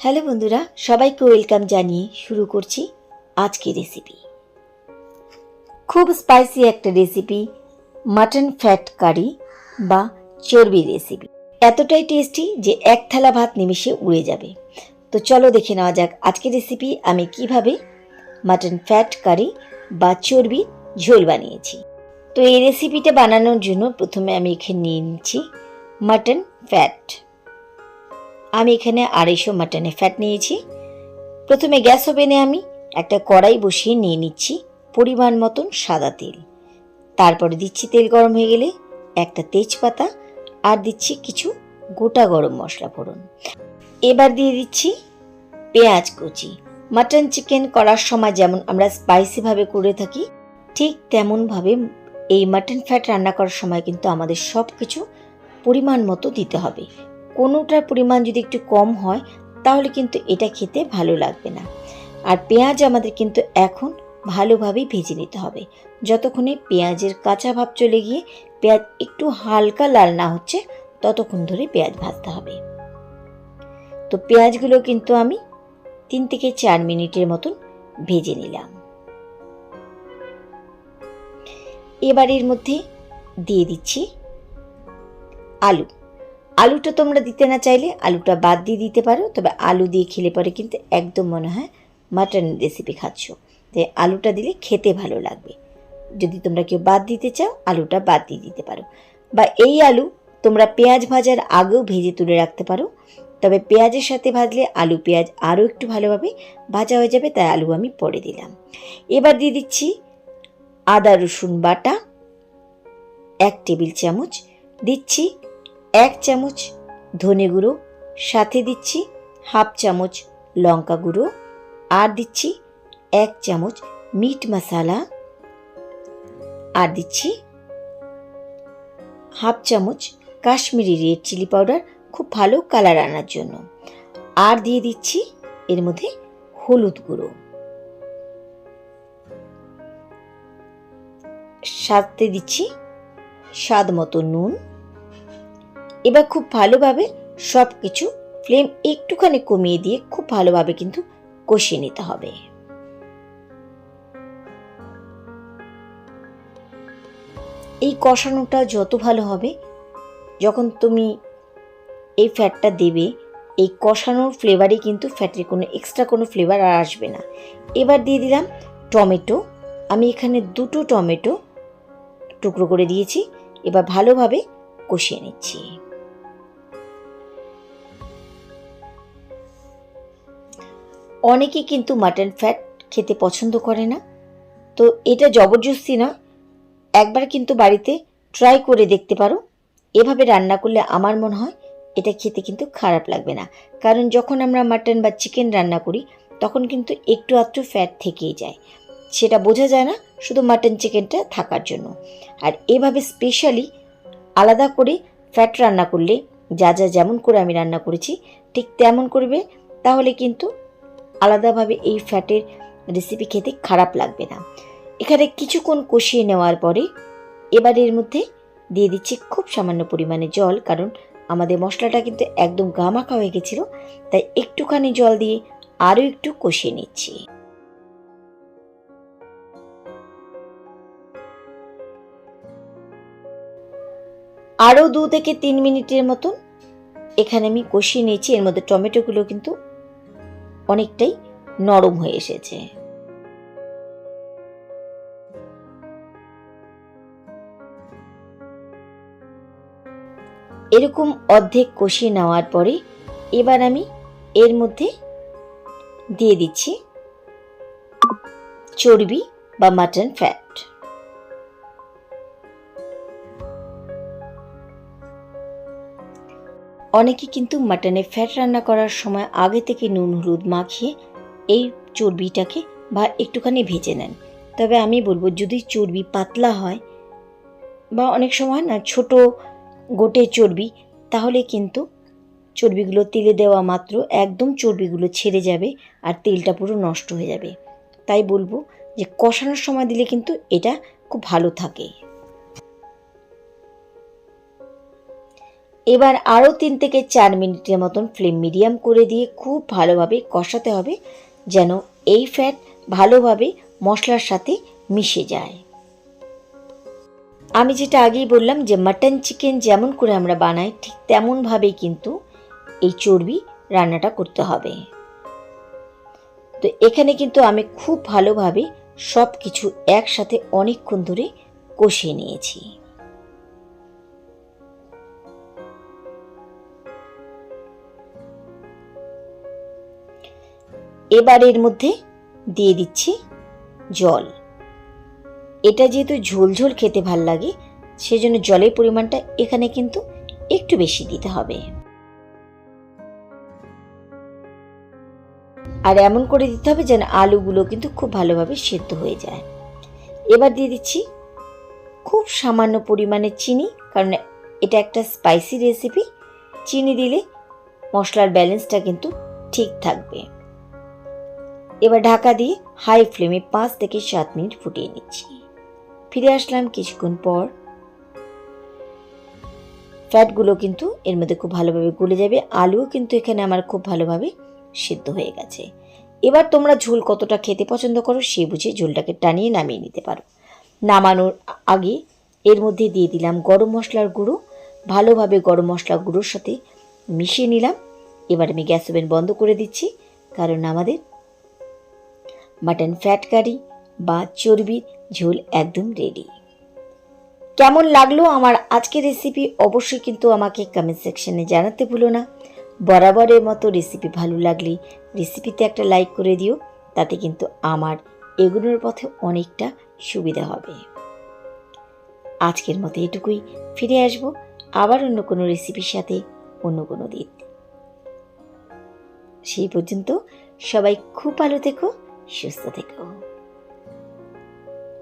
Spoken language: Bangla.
হ্যালো বন্ধুরা, সবাইকে ওয়েলকাম জানিয়ে শুরু করছি আজকের রেসিপি খুব স্পাইসি একটা রেসিপি মাটন ফ্যাট কারি বা চর্বি রেসিপি এতটাই টেস্টি যে এক থালা ভাত নিমিষে উড়ে যাবে। তো চলো দেখে নেওয়া যাক আজকের রেসিপি আমি কীভাবে মাটন ফ্যাট কারি বা চর্বি ঝোল বানিয়েছি। তো এই রেসিপিটা বানানোর জন্য প্রথমে আমি এখানে নিয়ে নিচ্ছি মাটন ফ্যাট আমি এখানে আড়াইশো মাটনে ফ্যাট নিয়েছি। প্রথমে গ্যাস ওভেনে আমি একটা কড়াই বসিয়ে নিয়ে নিচ্ছি পরিমাণ মতন সাদা তেল। তারপরে দিচ্ছি তেল গরম হয়ে গেলে একটা তেজপাতা আর দিচ্ছি কিছু গোটা গরম মশলা ফোড়ন। এবার দিয়ে দিচ্ছি পেঁয়াজ কুচি। মাটন চিকেন করার সময় যেমন আমরা স্পাইসিভাবে করে থাকি, ঠিক তেমনভাবে এই মাটন ফ্যাট রান্না করার সময় কিন্তু আমাদের সব কিছু পরিমাণ মতো দিতে হবে। কোনোটার পরিমাণ যদি একটু কম হয়, তাহলে কিন্তু এটা খেতে ভালো লাগবে না। আর পেঁয়াজ আমাদের কিন্তু এখন ভালোভাবেই ভেজে নিতে হবে। যতক্ষণে পেঁয়াজের কাঁচা ভাব চলে গিয়ে পেঁয়াজ একটু হালকা লাল না হচ্ছে, ততক্ষণ ধরে পেঁয়াজ ভাজতে হবে। তো পেঁয়াজগুলো কিন্তু আমি তিন থেকে চার মিনিটের মতন ভেজে নিলাম। এবার এর মধ্যে দিয়ে দিচ্ছি আলু। আলুটা তোমরা দিতে না চাইলে আলুটা বাদ দিয়ে দিতে পারো, তবে আলু দিয়ে খেলে পরে কিন্তু একদম মনে হয় মাটন রেসিপি খাচ্ছ। তাই আলুটা দিলে খেতে ভালো লাগবে। যদি তোমরা কেউ বাদ দিতে চাও, আলুটা বাদ দিয়ে দিতে পারো। বা এই আলু তোমরা পেঁয়াজ ভাজার আগেও ভেজে তুলে রাখতে পারো, তবে পেঁয়াজের সাথে ভাজলে আলু পেঁয়াজ আরও একটু ভালোভাবে ভাজা হয়ে যাবে, তাই আলু আমি পরে দিলাম। এবার দিয়ে দিচ্ছি আদা রসুন বাটা, এক টেবিল চামচ। দিচ্ছি এক চামচ ধনে গুঁড়ো, সাথে দিচ্ছি হাফ চামচ লঙ্কা গুঁড়ো আর দিচ্ছি এক চামচ মিট মশালা আর দিচ্ছি হাফ চামচ কাশ্মীরি রেড চিলি পাউডার, খুব ভালো কালার আনার জন্য। আর দিয়ে দিচ্ছি এর মধ্যে হলুদ গুঁড়ো। সাথে দিচ্ছি স্বাদ মতো নুন। এবার খুব ভালোভাবে সব কিছু ফ্লেম একটুখানি কমিয়ে দিয়ে খুব ভালোভাবে কিন্তু কষিয়ে নিতে হবে। এই কষানোটা যত ভালো হবে, যখন তুমি এই ফ্যাটটা দেবে, এই কষানোর ফ্লেভারে কিন্তু ফ্যাটের কোনো এক্সট্রা কোনো ফ্লেভার আর আসবে না। এবার দিয়ে দিলাম টমেটো। আমি এখানে দুটো টমেটো টুকরো করে দিয়েছি। এবার ভালোভাবে কষিয়ে নিচ্ছি। অনেকে কিন্তু মাটন ফ্যাট খেতে পছন্দ করে না। তো এটা জবরদস্তি না। একবার কিন্তু বাড়িতে ট্রাই করে দেখতে পারো। এভাবে রান্না করলে আমার মনে হয় এটা খেতে কিন্তু খারাপ লাগবে না। কারণ যখন আমরা মাটন বা চিকেন রান্না করি, তখন কিন্তু একটু আধটু ফ্যাট থেকেই যায়। সেটা বোঝা যায় না শুধু মাটন চিকেনটা থাকার জন্য। আর এভাবে স্পেশালি আলাদা করে ফ্যাট রান্না করলে যা যা যেমন করে আমি রান্না করেছি, ঠিক তেমন করবে, তাহলে কিন্তু আলাদাভাবে এই ফ্যাটের রেসিপি খেতে খারাপ লাগবে না। এখানে কিছুক্ষণ কষিয়ে নেওয়ার পরে এবার এর মধ্যে দিয়ে দিচ্ছি খুব সামান্য পরিমাণে জল, কারণ আমাদের মশলাটা কিন্তু একদম গামাখা হয়ে গেছিল, তাই একটুখানি জল দিয়ে আরও একটু কষিয়ে নিচ্ছি। আরও দু থেকে তিন মিনিটের মতন এখানে আমি কষিয়ে নিয়েছি, এর মধ্যে টমেটোগুলো কিন্তু অনেকটাই নরম হয়ে এসেছে। এরকম অর্ধেক কষিয়ে নেওয়ার পরে এবার আমি এর মধ্যে দিয়ে দিচ্ছি চর্বি বা মাটন ফ্যাট। অনেকে কিন্তু মাটনে ফ্যাট রান্না করার সময় আগে থেকে নুন, হলুদ মাখিয়ে এই চর্বিটাকে বা একটুখানি ভেজে নেন। তবে আমি বলব, যদি চর্বি পাতলা হয় বা অনেক সময় না ছোট গোটে চর্বি, তাহলে কিন্তু চর্বিগুলো তেলে দেওয়া মাত্র একদম চর্বিগুলো ছেড়ে যাবে আর তেলটা পুরো নষ্ট হয়ে যাবে। তাই বলব যে কষানোর সময় দিলে কিন্তু এটা খুব ভালো থাকে। এবার আরও তিন থেকে চার মিনিটের মতন ফ্লেম মিডিয়াম করে দিয়ে খুব ভালোভাবে কষাতে হবে যেন এই ফ্যাট ভালোভাবে মশলার সাথে মিশে যায়। আমি যেটা আগেই বললাম যে মাটন চিকেন যেমন করে আমরা বানাই, ঠিক তেমনভাবেই কিন্তু এই চর্বি রান্নাটা করতে হবে। তো এখানে কিন্তু আমি খুব ভালোভাবে সব কিছু একসাথে অনেকক্ষণ ধরে কষিয়ে নিয়েছি। এবার এর মধ্যে দিয়ে দিচ্ছি জল। এটা যেহেতু ঝোলঝোল খেতে ভালো লাগে, সেজন্য জলের পরিমাণটা এখানে কিন্তু একটু বেশি দিতে হবে। আর এমন করে দিতে হবে যেন আলুগুলো কিন্তু খুব ভালোভাবে সেদ্ধ হয়ে যায়। এবার দিয়ে দিচ্ছি খুব সামান্য পরিমাণে চিনি, কারণ এটা একটা স্পাইসি রেসিপি চিনি দিলে মশলার ব্যালেন্সটা কিন্তু ঠিক থাকবে। এবার ঢাকা দিয়ে হাই ফ্লেমে পাঁচ থেকে সাত মিনিট ফুটিয়ে নিচ্ছি। ফিরে আসলাম কিছুক্ষণ পর। ফ্যাটগুলো কিন্তু এর মধ্যে খুব ভালোভাবে গলে যাবে। আলুও কিন্তু এখানে আমার খুব ভালোভাবে সিদ্ধ হয়ে গেছে। এবার তোমরা ঝোল কতটা খেতে পছন্দ করো সে বুঝে ঝোলটাকে টানিয়ে নামিয়ে নিতে পারো। নামানোর আগে এর মধ্যে দিয়ে দিলাম গরম মশলার গুঁড়ো। ভালোভাবে গরম মশলা গুঁড়োর সাথে মিশিয়ে নিলাম। এবার আমি গ্যাস ওভেন বন্ধ করে দিচ্ছি, কারণ আমাদের মাটন ফ্যাট কারি বা চর্বির ঝোল একদম রেডি কেমন লাগল আমার আজকের রেসিপি অবশ্যই কিন্তু আমাকে কমেন্ট সেকশনে জানাতে ভুলো না। বরাবরের মতো রেসিপি ভালো লাগলে রেসিপিতে একটা লাইক করে দিও, তাতে কিন্তু আমার এগুলোর পথে অনেকটা সুবিধা হবে। আজকের মতো এটুকুই, ফিরে আসব আবার অন্য কোনো রেসিপির সাথে অন্য কোনো দিন। সেই পর্যন্ত সবাই খুব ভালো থেকো সুস্থ থেকো